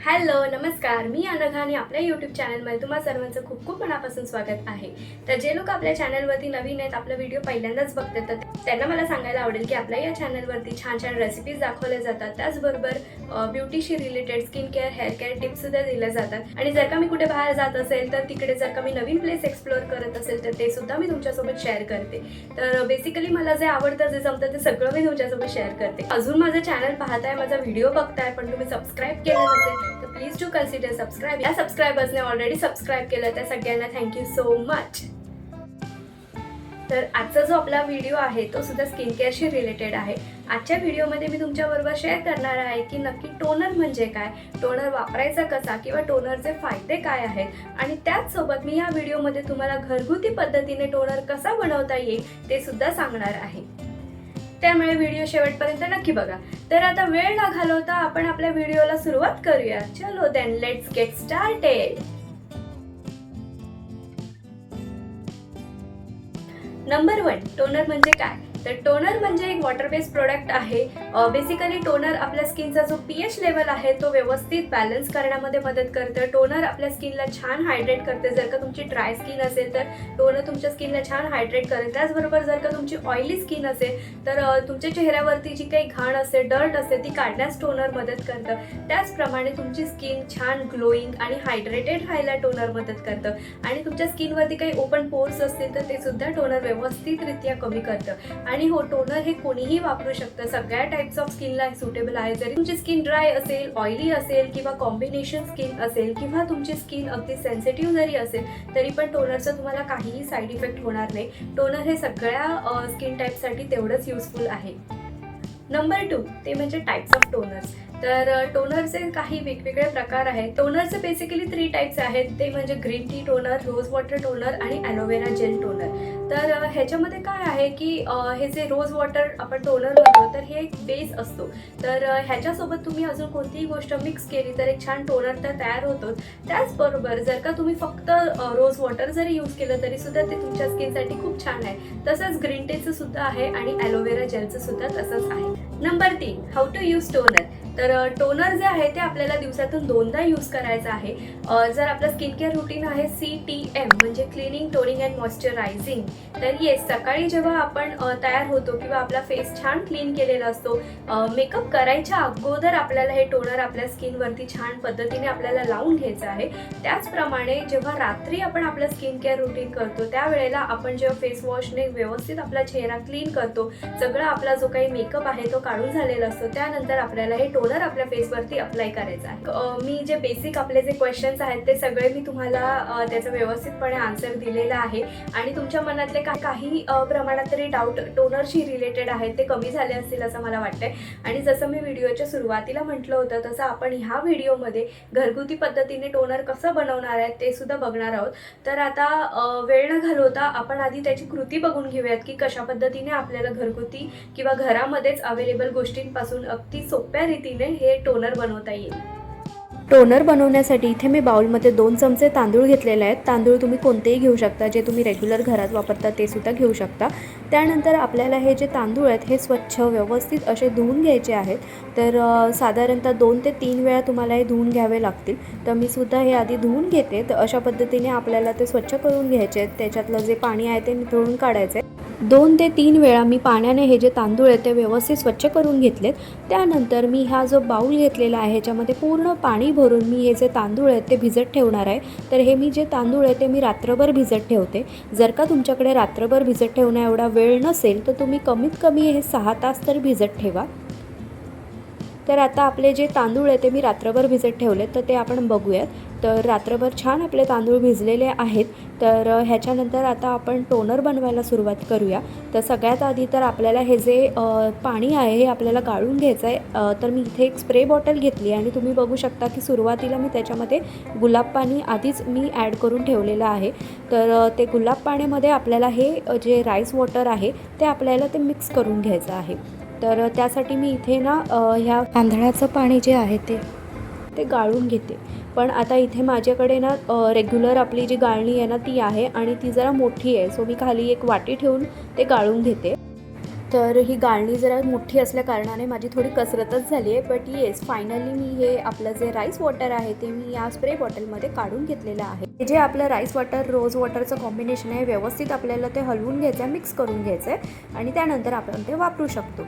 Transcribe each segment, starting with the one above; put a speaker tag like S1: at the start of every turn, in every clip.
S1: Hello नमस्कार. मी अनघा आणि आपल्या यूट्यूब चॅनलमध्ये तुम्हा सर्वांचं खूप खूप मनापासून स्वागत आहे. तर जे लोक आपल्या चॅनलवरती नवीन आहेत आपला व्हिडिओ पहिल्यांदाच बघतात तर त्यांना मला सांगायला आवडेल की आपल्या या चॅनलवरती छान छान रेसिपीज दाखवल्या जातात. त्याचबरोबर ब्युटीशी related skin care hair care tips सुद्धा दिल्या जातात. आणि जर का मी कुठे बाहेर जात असेल तर तिकडे जर का मी नवीन प्लेस एक्सप्लोअर करत असेल तर ते सुद्धा मी तुमच्यासोबत शेअर करते. तर बेसिकली मला जे आवडतं जे जमतं ते सगळं मी तुमच्यासोबत शेअर करते. अजून माझं चॅनल पाहताय माझा व्हिडिओ बघताय पण तुम्ही सबस्क्राईब केलं नसेल तर प्लीज टू कन्सिडर सबस्क्राईब या सबस्क्रायबर्सने ऑलरेडी सबस्क्राईब केलं त्या सगळ्यांना थँक्यू सो मच तर आजचा जो आपला व्हिडिओ आहे तो सुद्धा स्किन केअरशी रिलेटेड आहे. आजच्या व्हिडिओमध्ये मी तुमच्याबरोबर शेअर करणार आहे की नक्की टोनर म्हणजे काय? टोनर वापरायचा कसा किंवा टोनरचे फायदे काय आहेत? आणि त्याचसोबत मी या व्हिडिओमध्ये तुम्हाला घरगुती पद्धतीने टोनर कसा बनवता येईल ते सुद्धा सांगणार आहे. त्यामुळे व्हिडिओ शेवटपर्यंत नक्की बघा. तर आता वेळ न घालवता आपण आपल्या व्हिडिओला सुरुवात करूया. चलो then let's get started number one toner म्हणजे काय? तर टोनर म्हणजे एक वॉटर बेस्ड प्रोडक्ट आहे. बेसिकली टोनर आपल्या स्किनचा जो पी एच लेवल आहे तो व्यवस्थित बॅलन्स करण्यामध्ये मदत करतं. टोनर आपल्या स्किनला छान हायड्रेट करते. जर का तुमची ड्राय स्किन असेल तर टोनर तुमच्या स्किनला छान हायड्रेट करेल. त्याचबरोबर जर का तुमची ऑइली स्किन असेल तर तुमच्या चेहऱ्यावरती जी काही घाण असते डर्ट असते ती काढण्यास टोनर मदत करतं. त्याचप्रमाणे तुमची स्किन छान ग्लोईंग आणि हायड्रेटेड राहायला टोनर मदत करतं. आणि तुमच्या स्किनवरती काही ओपन पोर्स असतील तर ते सुद्धा टोनर व्यवस्थितरित्या कमी करतं. आणि हो टोनर हे कोणीही वापरू शकतं. सगळ्या टाईप्स ऑफ स्किनला सुटेबल आहे. जरी तुमची स्किन ड्राय असेल ऑइली असेल किंवा कॉम्बिनेशन स्किन असेल किंवा तुमची स्किन अगदी सेन्सिटिव्ह जरी असेल तरी पण टोनरचं तुम्हाला काहीही साईड इफेक्ट होणार नाही. टोनर हे सगळ्या स्किन टाईपसाठी तेवढंच युजफुल आहे. नंबर टू ते म्हणजे टाईप्स ऑफ टोनर्स तर टोनरचे काही वेगवेगळे प्रकार आहेत. टोनरचे बेसिकली थ्री टाईप्स आहेत. ते म्हणजे green tea toner rose water toner आणि ॲलोवेरा जेल टोनर तर ह्याच्यामध्ये काय आहे की हे जे रोज वॉटर आपण टोनर म्हणतो तर हे एक बेस असतो. तर ह्याच्यासोबत तुम्ही अजून कोणतीही गोष्ट मिक्स केली तर एक छान टोनर तर तयार होतो. त्याचबरोबर जर का तुम्ही फक्त रोज वॉटर जरी यूज केलं तरी सुद्धा ते तुमच्या स्किनसाठी खूप छान आहे. तसंच ग्रीन टीचं सुद्धा आहे आणि ॲलोवेरा जेलचं सुद्धा तसंच आहे. नंबर तीन हाऊ टू यूज टोनर तर टोनर जे आहे ते आपल्याला दिवसातून दोनदा यूज करायचं आहे. जर आपलं स्किन केअर रुटीन आहे सी टी एम म्हणजे क्लिनिंग टोनिंग अँड मॉइश्चरायझिंग तर येस सकाळी जेव्हा आपण तयार होतो किंवा आपला फेस छान क्लीन केलेला असतो मेकअप करायच्या अगोदर आपल्याला हे टोनर आपल्या स्किनवरती छान पद्धतीने आपल्याला लावून घ्यायचं आहे. त्याचप्रमाणे जेव्हा रात्री आपण आपलं स्किन केअर रुटीन करतो त्यावेळेला आपण जेव्हा फेस वॉशने व्यवस्थित आपला चेहरा क्लीन करतो सगळा आपला जो काही मेकअप आहे तो काढून झालेला असतो त्यानंतर आपल्याला हे टोनर आपल्या फेसवरती अप्लाय करायचं आहे. मी जे बेसिक आपले जे क्वेश्चन्स आहेत ते सगळे मी तुम्हाला त्याचं व्यवस्थितपणे आन्सर दिलेला आहे. आणि तुमच्या मनातले का- काही प्रमाणात तरी डाऊट टोनरशी रिलेटेड आहेत ते कमी झाले असतील असं मला वाटतंय. आणि जसं मी व्हिडिओच्या सुरुवातीला म्हटलं होतं तसं आपण ह्या व्हिडिओमध्ये घरगुती पद्धतीने टोनर कसं बनवणार आहे ते सुद्धा बघणार आहोत. तर आता वेळ न घालवता आपण आधी त्याची कृती बघून घेऊयात की कशा पद्धतीने आपल्याला घरगुती किंवा घरामध्येच अवेलेबल गोष्टींपासून अगदी सोप्या पद्धतीने हे टोनर बनवता येईल.
S2: टोनर बनवण्यासाठी इथे मी बाउलमध्ये दोन चमचे तांदूळ घेतलेले आहेत. तांदूळ तुम्ही कोणतेही घेऊ शकता जे तुम्ही रेग्युलर घरात वापरता ते सुद्धा घेऊ शकता. त्यानंतर आपल्याला हे जे तांदूळ आहेत हे स्वच्छ व्यवस्थित असे धुवून घ्यायचे आहेत. तर साधारणतः दोन ते तीन वेळा तुम्हाला हे धुवून घ्यावे लागतील. तर मी सुद्धा हे आधी धुवून घेते. तर अशा पद्धतीने आपल्याला ते स्वच्छ करून घ्यायचे आहेत. त्याच्यातलं जे पाणी आहे ते निथळून काढायचं आहे दोन ते तीन वेळा मी पाण्याने हे जे तांदूळ आहे ते व्यवस्थित स्वच्छ करून घेतलेत. त्यानंतर मी हा जो बाऊल घेतलेला आहे ह्याच्यामध्ये पूर्ण पाणी भरून मी हे जे तांदूळ आहेत ते भिजत ठेवणार आहे. तर हे मी जे तांदूळ आहे ते मी रात्रभर भिजत ठेवते. जर का तुमच्याकडे रात्रभर भिजत ठेवण्या एवढा वेळ नसेल तर तुम्ही कमीत कमी हे सहा तास तर भिजत ठेवा. तर आता आपले जे तांदूळ आहे ते मी रात्रभर भिजत ठेवले तर ते आपण बघूयात. तर रात्रभर छान आपले तांदूळ भिजलेले आहेत. तर ह्याच्यानंतर आता आपण टोनर बनवायला सुरुवात करूया. तर सगळ्यात आधी तर आपल्याला हे जे पाणी आहे हे आपल्याला गाळून घ्यायचं आहे तर मी इथे एक स्प्रे बॉटल घेतली आणि तुम्ही बघू शकता की सुरुवातीला मी त्याच्यामध्ये गुलाब पाणी आधीच मी ॲड करून ठेवलेलं आहे. तर ते गुलाब पाण्यामध्ये आपल्याला हे जे राईस वॉटर आहे ते आपल्याला ते मिक्स करून घ्यायचं आहे. तर त्यासाठी मी इथे ना ह्या तांदळाचं पाणी जे आहे ते ते गाळून घेते. पण आता इथे माझ्याकडे ना रेग्युलर आपली जी गाळणी आहे ना ती आहे आणि ती जरा मोठी आहे. सो मी खाली एक वाटी ठेवून ते गाळून घेते. तर ही गाळणी जरा मोठी असल्या कारणाने माझी थोडी कसरतच झाली आहे. बट येस फायनली मी हे आपलं जे राईस वॉटर आहे ते मी या स्प्रे बॉटलमध्ये काढून घेतलेलं आहे. हे जे आपलं राईस वॉटर रोज वॉटरचं कॉम्बिनेशन आहे व्यवस्थित आपल्याला ते हलवून घ्यायचं आहे मिक्स करून घ्यायचं आहे आणि त्यानंतर आपण ते वापरू शकतो.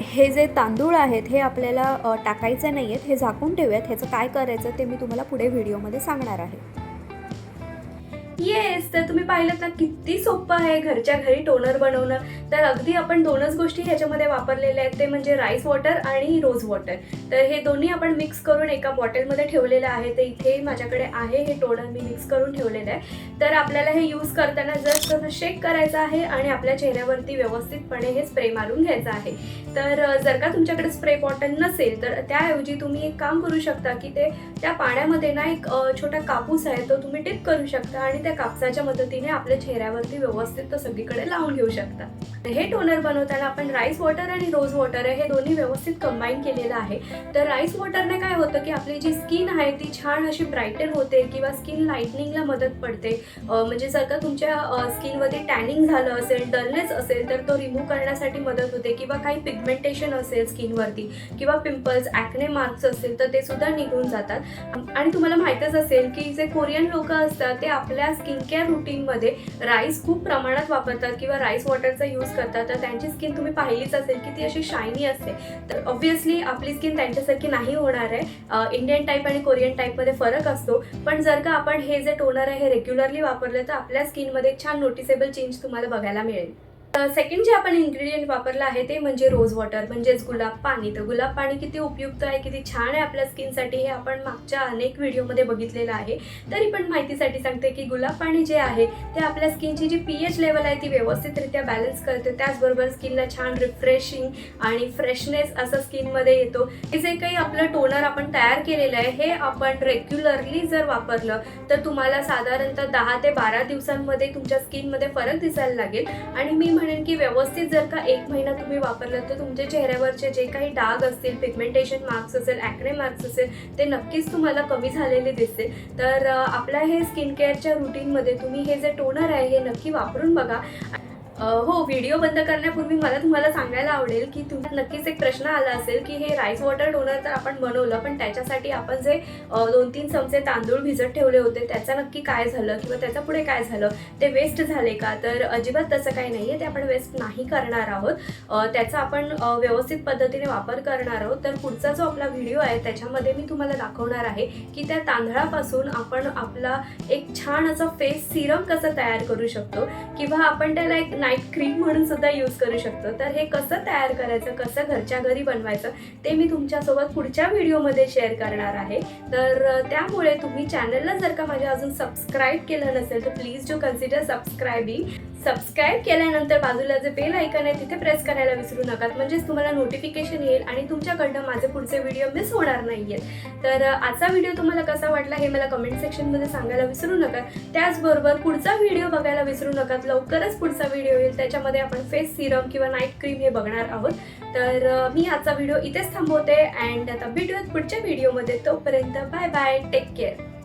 S2: हे जे तांदूळ आहेत हे आपल्याला टाकायचे नाही आहेत हे झाकून ठेवूयात. ह्याचं काय करायचं ते मी तुम्हाला पुढे व्हिडिओमध्ये सांगणार आहे.
S1: येस तर तुम्ही पाहिलं ना किती सोपं आहे घरच्या घरी टोनर बनवणं. तर अगदी आपण दोनच गोष्टी ह्याच्यामध्ये वापरलेल्या आहेत ते म्हणजे राईस वॉटर आणि रोज वॉटर तर हे दोन्ही आपण मिक्स करून एका बॉटलमध्ये ठेवलेलं आहे. तर इथे माझ्याकडे आहे हे टोनर मी मिक्स करून ठेवलेलं आहे. तर आपल्याला हे यूज करताना जस्ट तसं शेक करायचं आहे आणि आपल्या चेहऱ्यावरती व्यवस्थितपणे हे स्प्रे मारून घ्यायचं आहे. तर जर का तुमच्याकडे स्प्रे बॉटल नसेल तर त्याऐवजी तुम्ही एक काम करू शकता की ते त्या पाण्यामध्ये ना एक छोटा कापूस आहे तो तुम्ही टिप करू शकता आणि त्या कापसाच्या मदतीने आपल्या चेहऱ्यावरती व्यवस्थित तो सगळीकडे लावून घेऊ शकता हे टोनर बनवताना आपण राईस वॉटर आणि रोज वॉटर हे दोन्ही व्यवस्थित कंबाईन केलेलं आहे. तर राईस वॉटरने काय होतं की आपली जी स्किन आहे ती छान अशी ब्राईटन होते किंवा स्किन लाईटनिंगला मदत पडते. म्हणजे जर का तुमच्या स्किनमध्ये टॅनिंग झालं असेल डलनेस असेल तर तो रिमूव्ह करण्यासाठी मदत होते किंवा काही पिगमेंटेशन असेल स्किनवरती किंवा पिंपल्स ॲक्ने मार्क्स असेल तर ते सुद्धा निघून जातात. आणि तुम्हाला माहीतच असेल की जे कोरियन लोक असतात ते आपल्या स्किन केअर रुटीनमध्ये राईस खूप प्रमाणात वापरतात किंवा राईस वॉटरचा यूज करतात तर त्यांची स्किन तुम्ही पाहिलीच असेल की ती अशी शायनी असते. तर ऑब्व्हियसली आपली स्किन त्यांच्यासारखी नाही होणार आहे. इंडियन टाईप आणि कोरियन टाईपमध्ये फरक असतो. पण जर का आपण हे जे टोनर आहे हे रेग्युलरली वापरलं तर आपल्या स्किनमध्ये छान नोटिसेबल चेंज तुम्हाला बघायला मिळेल. सेकंड जे आपण इन्ग्रेडियंट वापरलं आहे ते म्हणजे रोज वॉटर म्हणजेच गुलाब पाणी. तर गुलाब पाणी किती उपयुक्त आहे किती छान आहे आपल्या स्किनसाठी हे आपण मागच्या अनेक व्हिडिओमध्ये बघितलेलं आहे. तरी पण माहितीसाठी सांगते की गुलाब पाणी जे आहे ते आपल्या स्किनची जी पी एच लेवल आहे ती व्यवस्थितरित्या बॅलन्स करते. त्याचबरोबर स्किनला छान रिफ्रेशिंग आणि फ्रेशनेस असं स्किनमध्ये येतो. हे जे काही आपलं टोनर आपण तयार केलेलं आहे हे आपण रेग्युलरली जर वापरलं तर तुम्हाला साधारणतः दहा ते बारा दिवसांमध्ये तुमच्या स्किनमध्ये फरक दिसायला लागेल. आणि मी म्हणेन की व्यवस्थित जर का एक महिना तुम्ही वापरलं तर तुमच्या चेहऱ्यावरचे जे काही डाग असतील पिगमेंटेशन मार्क्स असेल ॲक्ने मार्क्स असेल ते नक्कीच तुम्हाला कमी झालेले दिसते तर आपल्या हे स्किन केअरच्या रुटीनमध्ये तुम्ही हे जे टोनर आहे हे नक्की वापरून बघा. हो व्हिडिओ बंद करण्यापूर्वी मला तुम्हाला सांगायला आवडेल की तुम्हाला नक्कीच एक प्रश्न आला असेल की हे राईस वॉटर डोनर तर आपण बनवलं पण त्याच्यासाठी आपण जे दोन तीन चमचे तांदूळ भिजत ठेवले होते त्याचं नक्की काय झालं किंवा त्याचं पुढे काय झालं ते वेस्ट झाले का? तर अजिबात तसं काही नाही आहे ते आपण वेस्ट नाही करणार आहोत. त्याचा आपण व्यवस्थित पद्धतीने वापर करणार आहोत. तर पुढचा जो आपला व्हिडिओ आहे त्याच्यामध्ये मी तुम्हाला दाखवणार आहे की त्या तांदळापासून आपण आपला एक छान असं फेस सिरम कसं तयार करू शकतो किंवा आपण त्याला एक नाईट क्रीम म्हणून सुद्धा यूज करू शकतो. तर हे कसं तयार करायचं कसं घरच्या घरी बनवायचं ते मी तुमच्यासोबत पुढच्या व्हिडिओमध्ये शेअर करणार आहे. तर त्यामुळे तुम्ही चॅनलला जर का माझ्या अजून सबस्क्राईब केलं नसेल तर please do consider subscribing subscribe केल्यानंतर बाजूला जे बेल ऐकन आहे तिथे प्रेस करायला विसरू नका. म्हणजेच तुम्हाला नोटिफिकेशन येईल आणि तुमच्याकडनं माझे पुढचे व्हिडिओ मिस होणार नाही आहेत तर आजचा व्हिडिओ तुम्हाला कसा वाटला हे मला कमेंट सेक्शनमध्ये सांगायला विसरू नका. त्याचबरोबर पुढचा व्हिडिओ बघायला विसरू नका. लवकरच पुढचा व्हिडिओ येईल. त्याच्यामध्ये आपण फेस सिरम किंवा नाईट क्रीम हे बघणार आहोत. तर मी आजचा व्हिडिओ इथेच थांबवते. अँड आता भेटूयात पुढच्या व्हिडिओमध्ये तोपर्यंत बाय बाय टेक केअर